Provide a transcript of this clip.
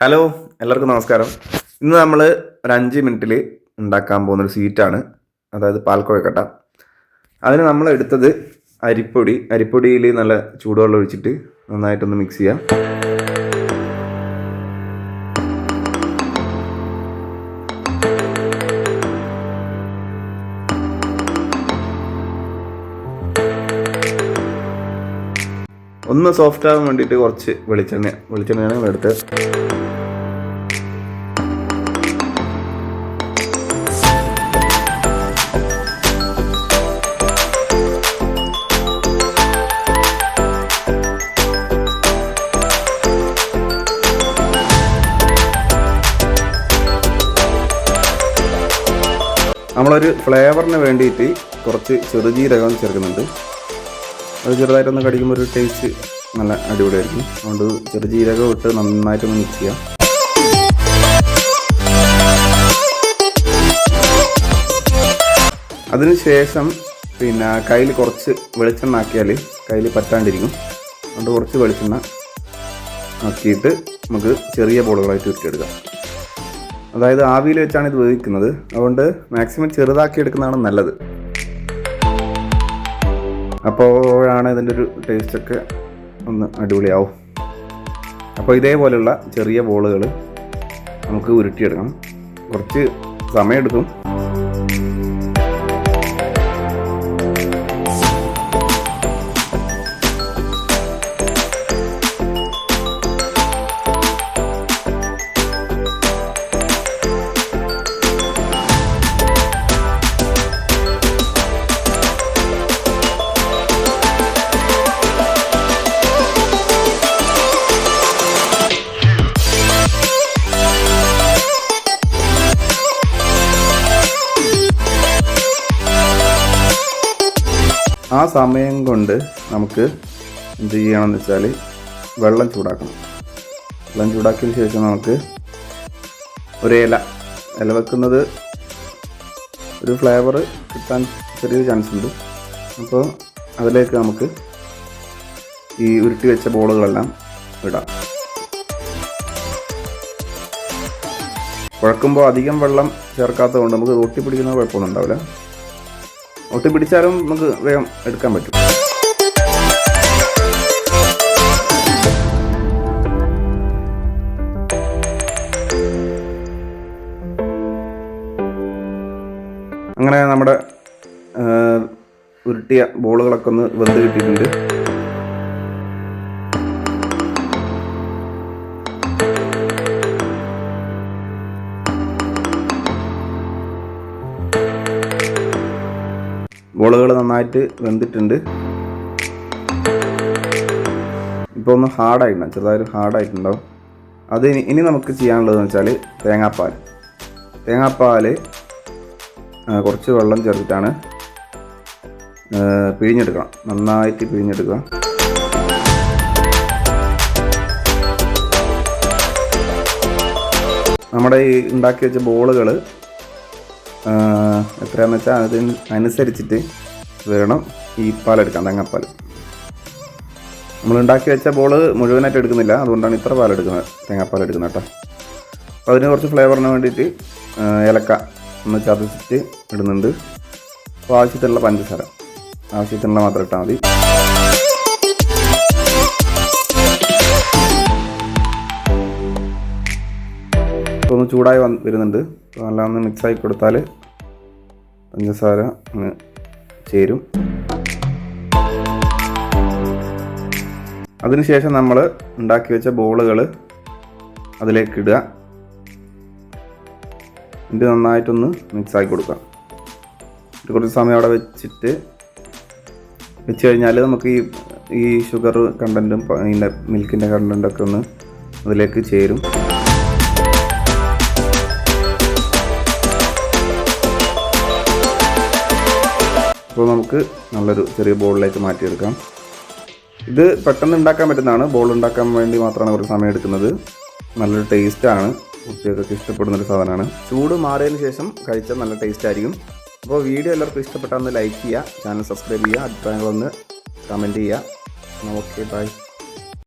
Hello എല്ലാവർക്കും നമസ്കാരം. ഇന്ന് നമ്മൾ ഒരു അഞ്ച് മിനിറ്റിൽ ഉണ്ടാക്കാൻ പോകുന്നൊരു സ്വീറ്റാണ്. അതായത് പാൽക്കുഴക്കട്ട അതിന് നമ്മൾ എടുത്തത് അരിപ്പൊടി. അരിപ്പൊടിയിൽ നല്ല ചൂടുവെള്ളം ഒഴിച്ചിട്ട് നന്നായിട്ടൊന്ന് മിക്സ് ചെയ്യാം. ഒന്ന് സോഫ്റ്റ് ആകാൻ വേണ്ടിയിട്ട് കുറച്ച് വെളിച്ചെണ്ണ വെളിച്ചെണ്ണയാണ് എടുത്ത്. നമ്മളൊരു ഫ്ലേവറിന് വേണ്ടിയിട്ട് കുറച്ച് ചെറുജീരകം ചേർക്കുന്നുണ്ട്. അത് ചെറുതായിട്ടൊന്ന് കടിക്കുമ്പോൾ ഒരു ടേസ്റ്റ് നല്ല അടിപൊളിയായിരിക്കും. അതുകൊണ്ട് ചെറു ജീരകം ഇട്ട് നന്നായിട്ടൊന്ന് മിക്സ് ചെയ്യാം. അതിനുശേഷം പിന്നെ കയ്യിൽ കുറച്ച് വെളിച്ചെണ്ണ ആക്കിയാൽ കയ്യിൽ പറ്റാണ്ടിരിക്കും. അതുകൊണ്ട് കുറച്ച് വെളിച്ചെണ്ണ ആക്കിയിട്ട് നമുക്ക് ചെറിയ ബോളുകളായിട്ട് ഉരുട്ടിയെടുക്കാം. അതായത് ആവിയിൽ വെച്ചാണ് ഇത് വേവിക്കുന്നത്. അതുകൊണ്ട് മാക്സിമം ചെറുതാക്കി എടുക്കുന്നതാണ് നല്ലത്. അപ്പോഴാണ് ഇതിന്റെ ഒരു ടേസ്റ്റൊക്കെ ഒന്ന് അടിപൊളിയാവും. അപ്പോൾ ഇതേപോലെയുള്ള ചെറിയ ബോളുകൾ നമുക്ക് ഉരുട്ടിയെടുക്കണം കുറച്ച് സമയമെടുക്കും. സമയം കൊണ്ട് നമുക്ക് എന്ത് ചെയ്യണമെന്ന് വെച്ചാൽ വെള്ളം ചൂടാക്കണം. വെള്ളം ചൂടാക്കിയതിന് ശേഷം നമുക്ക് ഒരു ഇല. ഇല വെക്കുന്നത് ഒരു ഫ്ലേവർ കിട്ടാൻ ചെറിയൊരു ചാൻസ് ഉണ്ട്. അപ്പോൾ അതിലേക്ക് നമുക്ക് ഈ ഉരുട്ടി വെച്ച ബോളുകളെല്ലാം ഇടാം. കുഴക്കുമ്പോൾ അധികം വെള്ളം ചേർക്കാത്തത് കൊണ്ട് നമുക്ക് ഒട്ടിപ്പിടിക്കുന്ന കുഴപ്പമൊന്നും ഉണ്ടാവില്ല. ഒട്ടി പിടിച്ചാലും നമുക്ക് വേഗം എടുക്കാൻ പറ്റും. അങ്ങനെ നമ്മുടെ ഉരുട്ടിയ ബോളുകളൊക്കെ ഒന്ന് വെന്ത് കിട്ടിയിട്ടുണ്ട്. ബോളുകൾ നന്നായിട്ട് വെന്തിട്ടുണ്ട്. ഇപ്പോൾ ഒന്ന് ഹാർഡായിട്ടുണ്ടാവും ചെറുതായൊരു ഹാർഡായിട്ടുണ്ടാവും. അത് ഇനി ഇനി നമുക്ക് ചെയ്യാനുള്ളതെന്ന് വെച്ചാൽ തേങ്ങാപ്പാൽ തേങ്ങാപ്പാൽ കുറച്ച് വെള്ളം ചേർത്തിട്ടാണ് പിഴിഞ്ഞെടുക്കണം. നന്നായിട്ട് പിഴിഞ്ഞെടുക്കുക. നമ്മുടെ ഈ ഉണ്ടാക്കി വെച്ച ബോളുകൾ എത്രയാണെന്ന് വെച്ചാൽ അത് അനുസരിച്ചിട്ട് വേണം ഈ പാലെടുക്കാൻ തേങ്ങാപ്പാൽ. നമ്മൾ ഉണ്ടാക്കി വെച്ച ബോൾ മുഴുവനായിട്ട് എടുക്കുന്നില്ല അതുകൊണ്ടാണ് ഇത്ര പാലെടുക്കുന്നത് തേങ്ങാപ്പാൽ എടുക്കുന്നത് കേട്ടോ. അപ്പോൾ അതിന് കുറച്ച് ഫ്ലേവറിന് വേണ്ടിയിട്ട് ഏലക്ക ഒന്ന് ചതച്ചിട്ട് ഇടുന്നുണ്ട്. അപ്പോൾ ആവശ്യത്തിനുള്ള പഞ്ചസാര ആവശ്യത്തിനുള്ള മാത്രം ഇട്ടാൽ മതി. ഒന്ന് ചൂടായി വന്ന് വരുന്നുണ്ട്. നല്ല ഒന്ന് മിക്സായി കൊടുത്താൽ പഞ്ചസാര അങ്ങ് ചേരും. അതിനുശേഷം നമ്മൾ ഉണ്ടാക്കി വെച്ച ബോളുകൾ അതിലേക്ക് ഇടുക. ഇത് നന്നായിട്ടൊന്ന് മിക്സാക്കി കൊടുക്കാം. ഇത് കുറച്ച് സമയം അവിടെ വെച്ചിട്ട് വെച്ച് കഴിഞ്ഞാൽ നമുക്ക് ഈ ഈ ഷുഗർ കണ്ടന്റും ഇതിന്റെ മിൽക്കിന്റെ കണ്ടന്റൊക്കെ ഒന്ന് അതിലേക്ക് ചേരും. അപ്പോൾ നമുക്ക് നല്ലൊരു ചെറിയ ബോളിലേക്ക് മാറ്റിയെടുക്കാം. ഇത് പെട്ടെന്ന് ഉണ്ടാക്കാൻ പറ്റുന്നതാണ്. ബോൾ ഉണ്ടാക്കാൻ വേണ്ടി മാത്രമാണ് കുറച്ച് സമയം എടുക്കുന്നത്. നല്ലൊരു ടേസ്റ്റാണ്. കുട്ടികൾക്കൊക്കെ ഇഷ്ടപ്പെടുന്ന ഒരു സാധനമാണ്. ചൂട് മാറിയതിന് ശേഷം കഴിച്ചാൽ നല്ല ടേസ്റ്റ് ആയിരിക്കും. അപ്പോൾ വീഡിയോ എല്ലാവർക്കും ഇഷ്ടപ്പെട്ടാൽ ഒന്ന് ലൈക്ക് ചെയ്യുക ചാനൽ സബ്സ്ക്രൈബ് ചെയ്യുക അഭിപ്രായങ്ങളൊന്ന് കമന്റ് ചെയ്യുക. Okay bye.